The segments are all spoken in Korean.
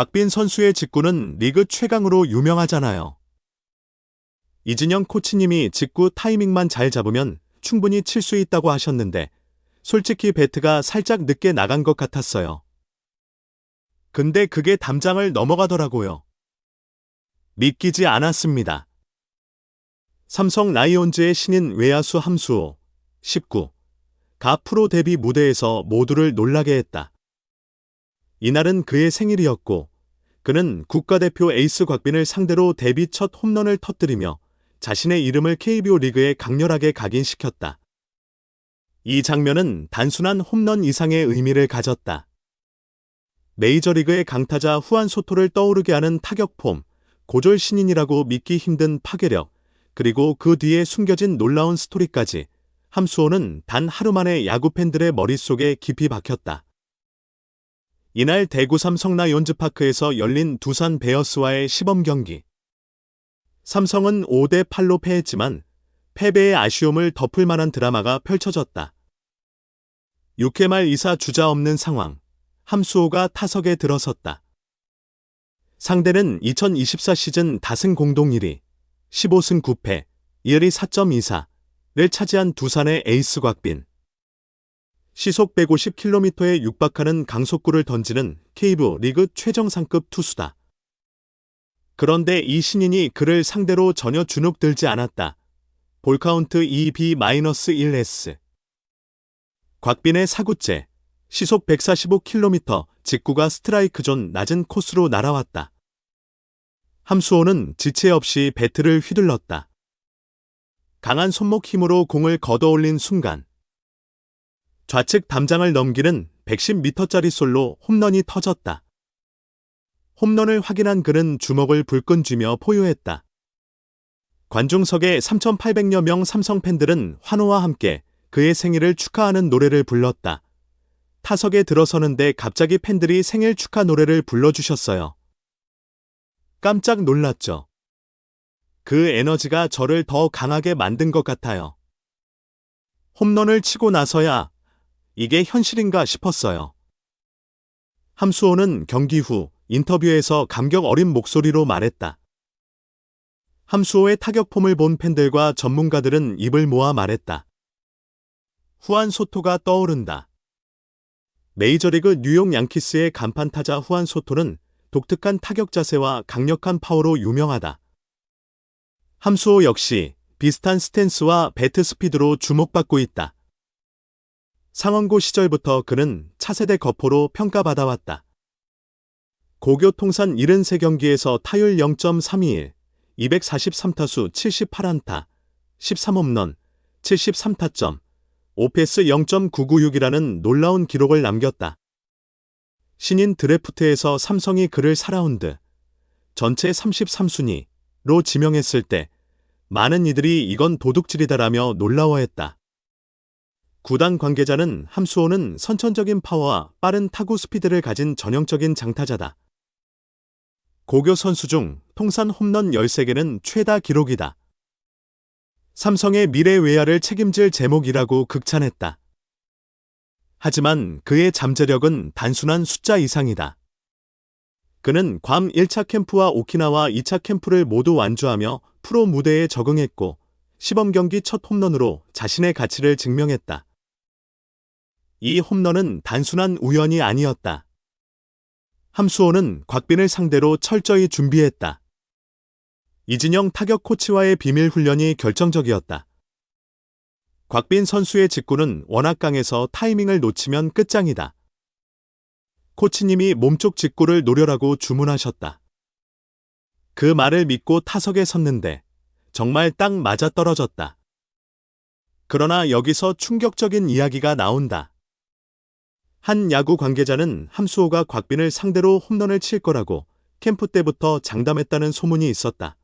곽빈 선수의 직구는 리그 최강으로 유명하잖아요. 이진영 코치님이 직구 타이밍만 잘 잡으면 충분히 칠 수 있다고 하셨는데 솔직히 배트가 살짝 늦게 나간 것 같았어요. 근데 그게 담장을 넘어가더라고요. 믿기지 않았습니다. 삼성 라이온즈의 신인 외야수 함수호 19. 가 프로 데뷔 무대에서 모두를 놀라게 했다. 이날은 그의 생일이었고 그는 국가대표 에이스 곽빈을 상대로 데뷔 첫 홈런을 터뜨리며 자신의 이름을 KBO 리그에 강렬하게 각인시켰다. 이 장면은 단순한 홈런 이상의 의미를 가졌다. 메이저리그의 강타자 후안 소토를 떠오르게 하는 타격폼, 고졸 신인이라고 믿기 힘든 파괴력, 그리고 그 뒤에 숨겨진 놀라운 스토리까지 함수호는 단 하루 만에 야구 팬들의 머릿속에 깊이 박혔다. 이날 대구 삼성 라이온즈 파크에서 열린 두산 베어스와의 시범 경기. 삼성은 5대 8로 패했지만 패배의 아쉬움을 덮을 만한 드라마가 펼쳐졌다. 6회 말 이사 주자 없는 상황. 함수호가 타석에 들어섰다. 상대는 2024 시즌 다승 공동 1위, 15승 9패, 1위 4.24를 차지한 두산의 에이스 곽빈. 시속 150km에 육박하는 강속구를 던지는 KBO 리그 최정상급 투수다. 그런데 이 신인이 그를 상대로 전혀 주눅들지 않았다. 볼카운트 2B-1S. 곽빈의 사구째, 시속 145km, 직구가 스트라이크 존 낮은 코스로 날아왔다. 함수호는 지체 없이 배트를 휘둘렀다. 강한 손목 힘으로 공을 걷어올린 순간, 좌측 담장을 넘기는 110m짜리 솔로 홈런이 터졌다. 홈런을 확인한 그는 주먹을 불끈 쥐며 포효했다. 관중석의 3,800여 명 삼성 팬들은 환호와 함께 그의 생일을 축하하는 노래를 불렀다. 타석에 들어서는데 갑자기 팬들이 생일 축하 노래를 불러주셨어요. 깜짝 놀랐죠. 그 에너지가 저를 더 강하게 만든 것 같아요. 홈런을 치고 나서야 이게 현실인가 싶었어요. 함수호는 경기 후 인터뷰에서 감격 어린 목소리로 말했다. 함수호의 타격폼을 본 팬들과 전문가들은 입을 모아 말했다. 후안 소토가 떠오른다. 메이저리그 뉴욕 양키스의 간판 타자 후안 소토는 독특한 타격 자세와 강력한 파워로 유명하다. 함수호 역시 비슷한 스탠스와 배트 스피드로 주목받고 있다. 상원고 시절부터 그는 차세대 거포로 평가받아왔다. 고교 통산 73경기에서 타율 0.321, 243타수 78안타, 13홈런, 73타점, 오페스 0.996이라는 놀라운 기록을 남겼다. 신인 드래프트에서 삼성이 그를 4라운드, 전체 33순위로 지명했을 때 많은 이들이 이건 도둑질이다라며 놀라워했다. 구단 관계자는 함수호는 선천적인 파워와 빠른 타구 스피드를 가진 전형적인 장타자다. 고교 선수 중 통산 홈런 13개는 최다 기록이다. 삼성의 미래 외야를 책임질 제목이라고 극찬했다. 하지만 그의 잠재력은 단순한 숫자 이상이다. 그는 괌 1차 캠프와 오키나와 2차 캠프를 모두 완주하며 프로 무대에 적응했고 시범 경기 첫 홈런으로 자신의 가치를 증명했다. 이 홈런은 단순한 우연이 아니었다. 함수호는 곽빈을 상대로 철저히 준비했다. 이진영 타격 코치와의 비밀 훈련이 결정적이었다. 곽빈 선수의 직구는 워낙 강해서 타이밍을 놓치면 끝장이다. 코치님이 몸쪽 직구를 노려라고 주문하셨다. 그 말을 믿고 타석에 섰는데 정말 딱 맞아 떨어졌다. 그러나 여기서 충격적인 이야기가 나온다. 한 야구 관계자는 함수호가 곽빈을 상대로 홈런을 칠 거라고 캠프 때부터 장담했다는 소문이 있었다.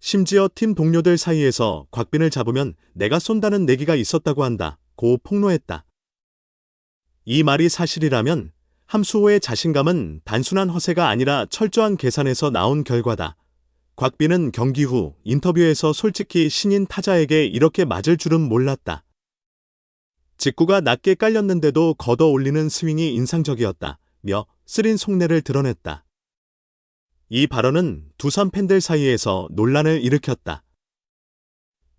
심지어 팀 동료들 사이에서 곽빈을 잡으면 내가 쏜다는 내기가 있었다고 한다. 고 폭로했다. 이 말이 사실이라면 함수호의 자신감은 단순한 허세가 아니라 철저한 계산에서 나온 결과다. 곽빈은 경기 후 인터뷰에서 솔직히 신인 타자에게 이렇게 맞을 줄은 몰랐다. 직구가 낮게 깔렸는데도 걷어 올리는 스윙이 인상적이었다. 며 쓰린 속내를 드러냈다. 이 발언은 두산 팬들 사이에서 논란을 일으켰다.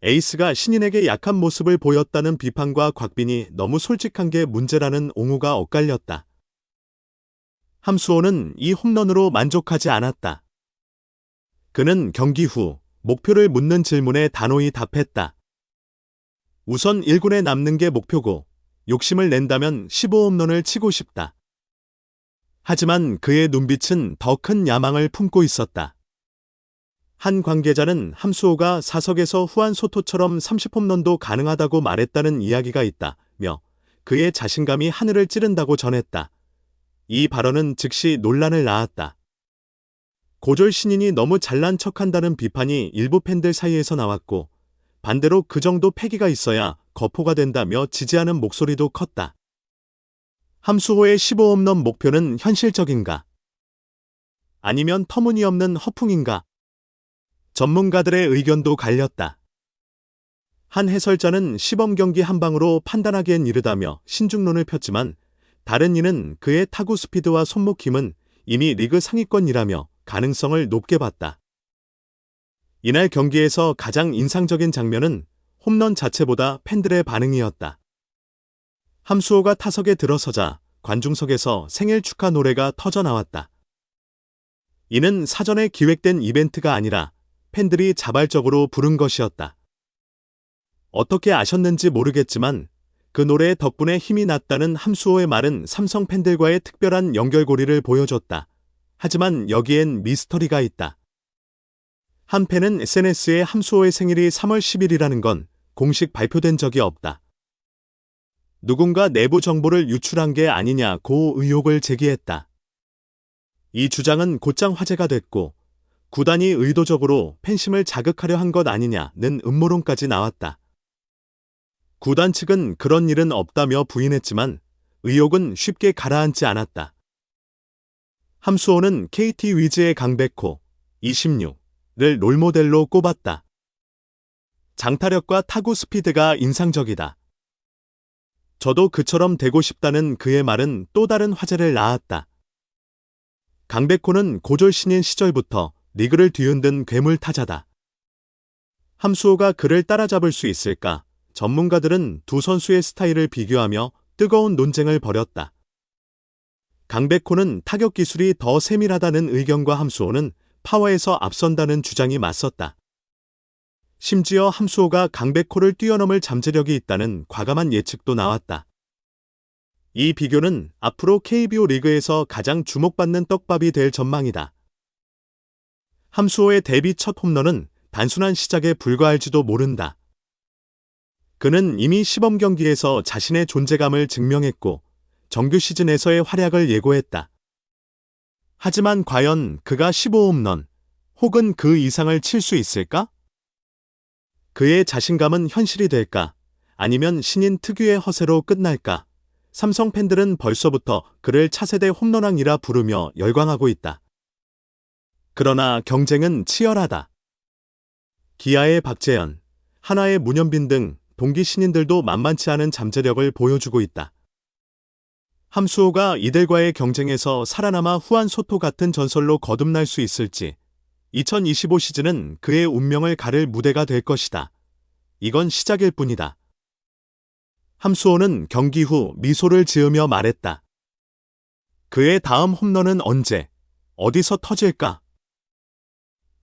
에이스가 신인에게 약한 모습을 보였다는 비판과 곽빈이 너무 솔직한 게 문제라는 옹호가 엇갈렸다. 함수호는 이 홈런으로 만족하지 않았다. 그는 경기 후 목표를 묻는 질문에 단호히 답했다. 우선 1군에 남는 게 목표고 욕심을 낸다면 15홈런을 치고 싶다. 하지만 그의 눈빛은 더 큰 야망을 품고 있었다. 한 관계자는 함수호가 사석에서 후한 소토처럼 30홈런도 가능하다고 말했다는 이야기가 있다며 그의 자신감이 하늘을 찌른다고 전했다. 이 발언은 즉시 논란을 낳았다. 고졸 신인이 너무 잘난 척한다는 비판이 일부 팬들 사이에서 나왔고 반대로 그 정도 패기가 있어야 거포가 된다며 지지하는 목소리도 컸다. 함수호의 15홈런 목표는 현실적인가? 아니면 터무니없는 허풍인가? 전문가들의 의견도 갈렸다. 한 해설자는 시범 경기 한 방으로 판단하기엔 이르다며 신중론을 폈지만 다른 이는 그의 타구 스피드와 손목 힘은 이미 리그 상위권이라며 가능성을 높게 봤다. 이날 경기에서 가장 인상적인 장면은 홈런 자체보다 팬들의 반응이었다. 함수호가 타석에 들어서자 관중석에서 생일 축하 노래가 터져 나왔다. 이는 사전에 기획된 이벤트가 아니라 팬들이 자발적으로 부른 것이었다. 어떻게 아셨는지 모르겠지만 그 노래 덕분에 힘이 났다는 함수호의 말은 삼성 팬들과의 특별한 연결고리를 보여줬다. 하지만 여기엔 미스터리가 있다. 한 팬은 SNS에 함수호의 생일이 3월 10일이라는 건 공식 발표된 적이 없다. 누군가 내부 정보를 유출한 게 아니냐고 의혹을 제기했다. 이 주장은 곧장 화제가 됐고 구단이 의도적으로 팬심을 자극하려 한 것 아니냐는 음모론까지 나왔다. 구단 측은 그런 일은 없다며 부인했지만 의혹은 쉽게 가라앉지 않았다. 함수호는 KT 위즈의 강백호 26 를 롤모델로 꼽았다. 장타력과 타구 스피드가 인상적이다. 저도 그처럼 되고 싶다는 그의 말은 또 다른 화제를 낳았다. 강백호는 고졸 신인 시절부터 리그를 뒤흔든 괴물 타자다. 함수호가 그를 따라잡을 수 있을까? 전문가들은 두 선수의 스타일을 비교하며 뜨거운 논쟁을 벌였다. 강백호는 타격 기술이 더 세밀하다는 의견과 함수호는 파워에서 앞선다는 주장이 맞섰다. 심지어 함수호가 강백호를 뛰어넘을 잠재력이 있다는 과감한 예측도 나왔다. 이 비교는 앞으로 KBO 리그에서 가장 주목받는 떡밥이 될 전망이다. 함수호의 데뷔 첫 홈런은 단순한 시작에 불과할지도 모른다. 그는 이미 시범 경기에서 자신의 존재감을 증명했고 정규 시즌에서의 활약을 예고했다. 하지만 과연 그가 15홈런 혹은 그 이상을 칠 수 있을까? 그의 자신감은 현실이 될까? 아니면 신인 특유의 허세로 끝날까? 삼성 팬들은 벌써부터 그를 차세대 홈런왕이라 부르며 열광하고 있다. 그러나 경쟁은 치열하다. 기아의 박재현, 하나의 문현빈 등 동기 신인들도 만만치 않은 잠재력을 보여주고 있다. 함수호가 이들과의 경쟁에서 살아남아 후한 소토 같은 전설로 거듭날 수 있을지 2025 시즌은 그의 운명을 가를 무대가 될 것이다. 이건 시작일 뿐이다. 함수호는 경기 후 미소를 지으며 말했다. 그의 다음 홈런은 언제, 어디서 터질까?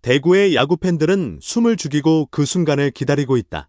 대구의 야구 팬들은 숨을 죽이고 그 순간을 기다리고 있다.